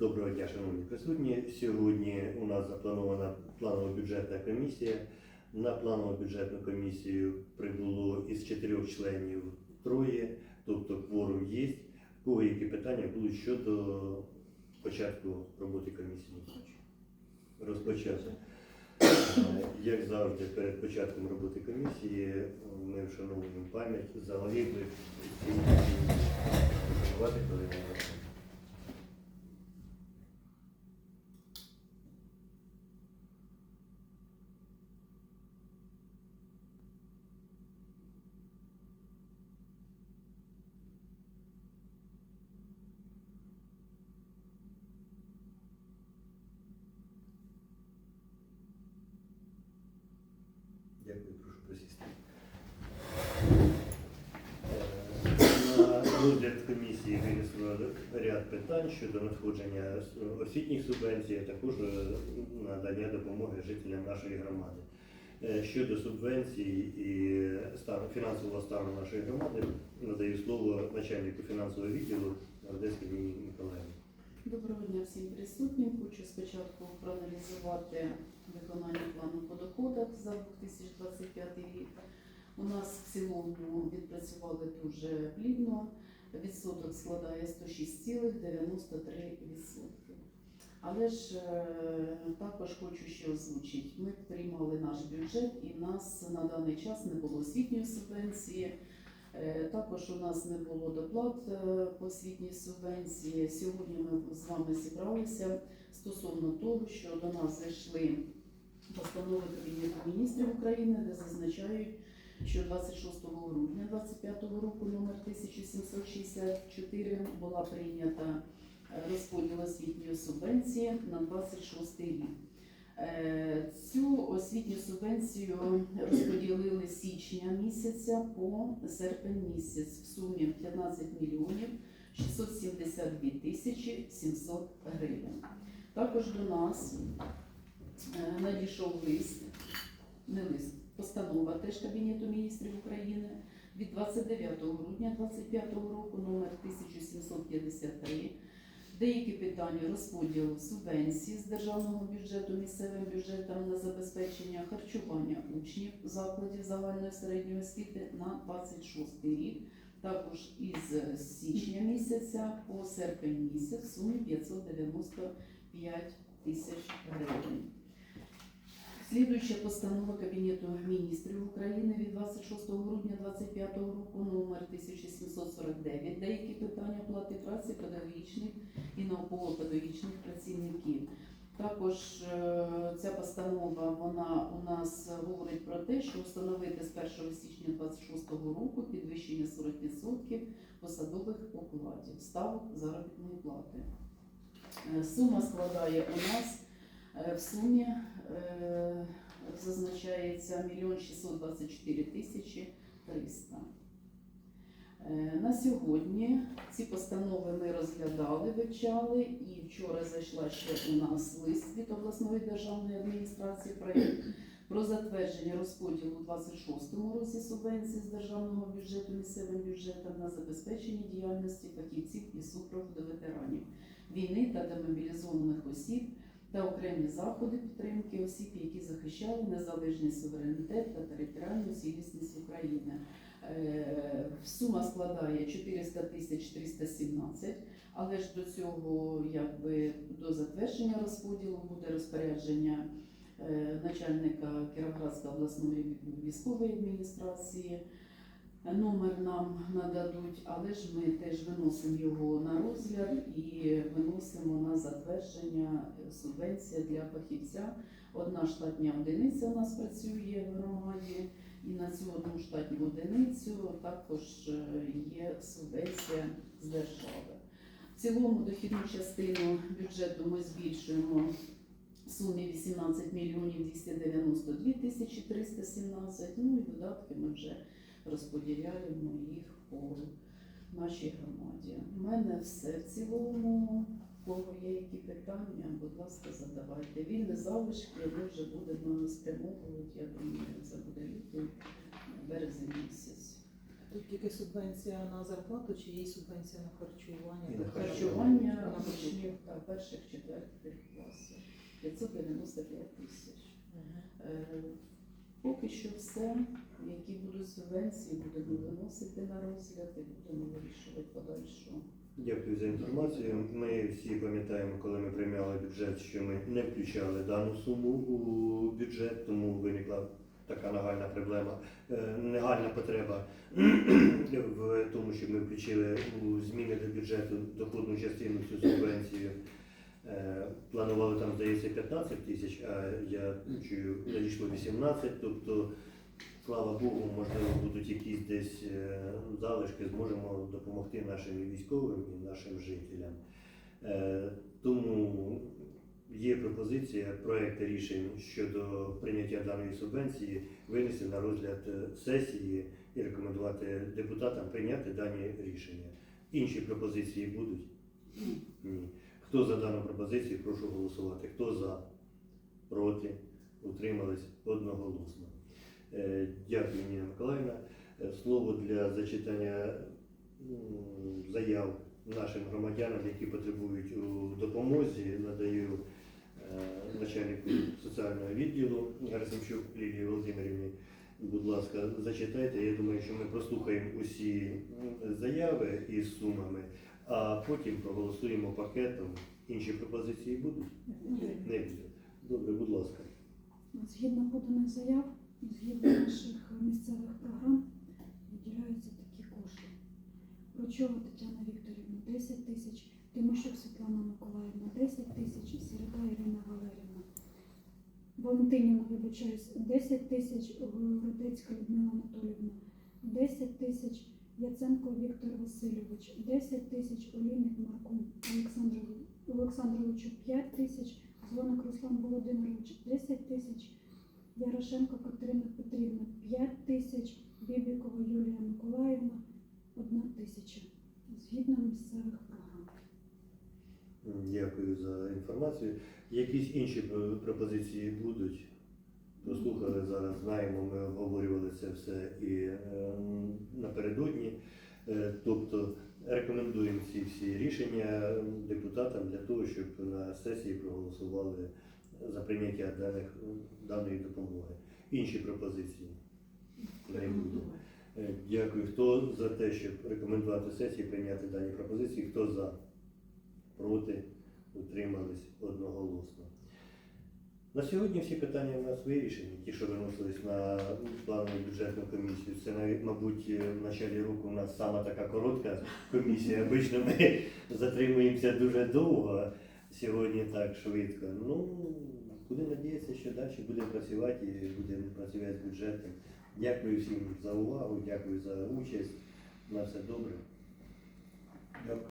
Доброго дня, шановні присутні. Сьогодні у нас запланована планова бюджетна комісія. На планову бюджетну комісію прибуло із чотирьох членів троє, тобто кворум є. Кого які питання будуть щодо початку роботи комісії? Розпочати. Е, Як завжди, перед початком роботи комісії ми вшановуємо пам'ять загиблих і вшанувати хвилину мовчання. Дякую, прошу присісти. Е, На розгляд комісії винесло ряд питань щодо надходження освітніх субвенцій, а також е, надання допомоги жителям нашої громади. Е, Щодо субвенцій і фінансового стану нашої громади, надаю слово начальнику фінансового відділу Одеській Ніні Миколаївні. Доброго дня всім присутнім. Хочу спочатку проаналізувати виконання плану по доходах за 2025 рік. У нас в цілому відпрацювали дуже плідно. Відсоток складає 106,93%. Але ж е, також хочу ще озвучити, ми приймали наш бюджет і в нас на даний час не було освітньої субвенції. Е, Також у нас не було доплат е, по освітній субвенції. Сьогодні ми з вами зібралися стосовно того, що до нас зайшли постанови Кабінету міністрів України, де зазначають, що 26 грудня 2025 року номер 1764 була прийнята е, розподіл освітньої субвенції на 26 рік. Е, Цю освітню субвенцію розподілили з січня місяця по серпень місяць в сумі 15 мільйонів 672 тисячі 700 гривень. Також до нас е, надійшов лист, не лист, постанова теж Кабінету міністрів України від 29 грудня 2025 року номер 1753 Деякі питання розподілу субвенцій з державного бюджету місцевим бюджетам на забезпечення харчування учнів закладів загальної середньої освіти на 26 рік, також із січня місяця по серпень місяць в сумі 595 тисяч гривень. Слідуюча постанова Кабінету міністрів України від 26 грудня 2025 року номер 1749 деякі питання оплати праці педагогічних і науково-педагогічних працівників. Також е, ця постанова вона у нас говорить про те, що встановити з 1 січня 2026 року підвищення 40% посадових окладів ставок заробітної плати. Е, Сума складає у нас в сумі е, зазначається 1 624 тисячі 300. Е, На сьогодні ці постанови ми розглядали, вивчали, і вчора зайшла ще у нас лист від обласної державної адміністрації проєкт про затвердження розподілу у 26-му році субвенції з державного бюджету місцевим бюджетом на забезпечення діяльності фахівців і супроводу ветеранів війни та демобілізованих осіб та окремі заходи підтримки осіб, які захищали незалежний суверенітет та територіальну цілісність України. Е, Сума складає 400 тисяч 317, але ж до цього, якби до затвердження розподілу буде розпорядження е, начальника Кіровоградської обласної військової адміністрації. Номер нам нададуть, але ж ми теж виносимо його на розгляд і виносимо на затвердження субвенція для фахівця. Одна штатня одиниця у нас працює в громаді, і на цю одну штатню одиницю також е, є субвенція з держави. В цілому дохідну частину бюджету ми збільшуємо в сумі 18 мільйонів 292 тисячі 317, ну і видатки ми вже розподіляємо їх по нашій громаді. У мене все в цілому. У кого є які питання, будь ласка, задавайте. Вільні залишки ми вже будемо спрямовувати, я думаю, це буде лютий, березень місяць. Тут тільки субвенція на зарплату чи є субвенція на харчування? І на Харчування На учнів та перших четвертих класів 595 тисяч. Е, Поки що все, які субвенції, будемо виносити на розгляд і будемо вирішувати подальшу. Дякую за інформацію. Ми всі пам'ятаємо, коли ми приймали бюджет, що ми не включали дану суму у бюджет, тому виникла така нагальна проблема, е, нагальна потреба в тому, щоб ми включили у зміни до бюджету доходну частину цю субвенцію. Е, Планували там, здається, 15 тисяч, а я чую, надійшло 18, тобто Слава Богу, можливо, будуть якісь десь е, залишки, зможемо допомогти нашим військовим і нашим жителям. Е, Тому є пропозиція проекту рішень щодо прийняття даної субвенції винести на розгляд е, сесії і рекомендувати депутатам прийняти дані рішення. Інші пропозиції будуть? Ні. Хто за дану пропозицію, прошу голосувати. Хто за? Проти? Утримались одноголосно. Е, Дякую, Ніна Миколаївна. Е, Слово для зачитання заяв нашим громадянам, які потребують у допомозі, надаю е, начальнику соціального відділу Гарсимчук Лілії Володимирівні. Будь ласка, зачитайте. Я думаю, що ми прослухаємо усі заяви із сумами, а потім проголосуємо пакетом. Інші пропозиції будуть? Не буде. Добре, будь ласка. Згідно поданих заяв, згідно наших місцевих програм, виділяються такі кошти. Прочова Тетяна Вікторівна? 10 тисяч, Тимощук Світлана Миколаївна. 10 тисяч, Середа Ірина Валерівна. Валентинівна, вибачаюсь, 10 тисяч, Городецька Людмила Анатолівна, 10 тисяч, Яценко Віктор Васильович, 10 тисяч, Олійник Марку Олександру Олександровичу. 5 тисяч, Дзвоник Руслан Володимирович. 10 тисяч, Ярошенко Катерина Петрівна 5 тисяч, Бібікова Юлія Миколаївна 1 тисяча. Згідно місцевих програм. Дякую за інформацію. Якісь інші е, пропозиції будуть? Прослухали зараз, знаємо, ми обговорювали це все і е, напередодні. Е, тобто рекомендуємо ці всі рішення депутатам для того, щоб на сесії проголосували за прийняття даних, даної допомоги. Інші пропозиції не буде. Е, Дякую. Хто за те, щоб рекомендувати сесії прийняти дані пропозиції? Хто за? Проти? Утримались одноголосно. На сьогодні всі питання у нас вирішені, ті, що виносились на планову бюджетну комісію. Це навіть, мабуть, в началі року у нас сама така коротка комісія. Обично ми затримуємося дуже довго, сьогодні так швидко. Ну, будемо надіятися, що далі будемо працювати і будемо працювати з бюджетом. Дякую всім за увагу, дякую за участь. На все добре. Дякую.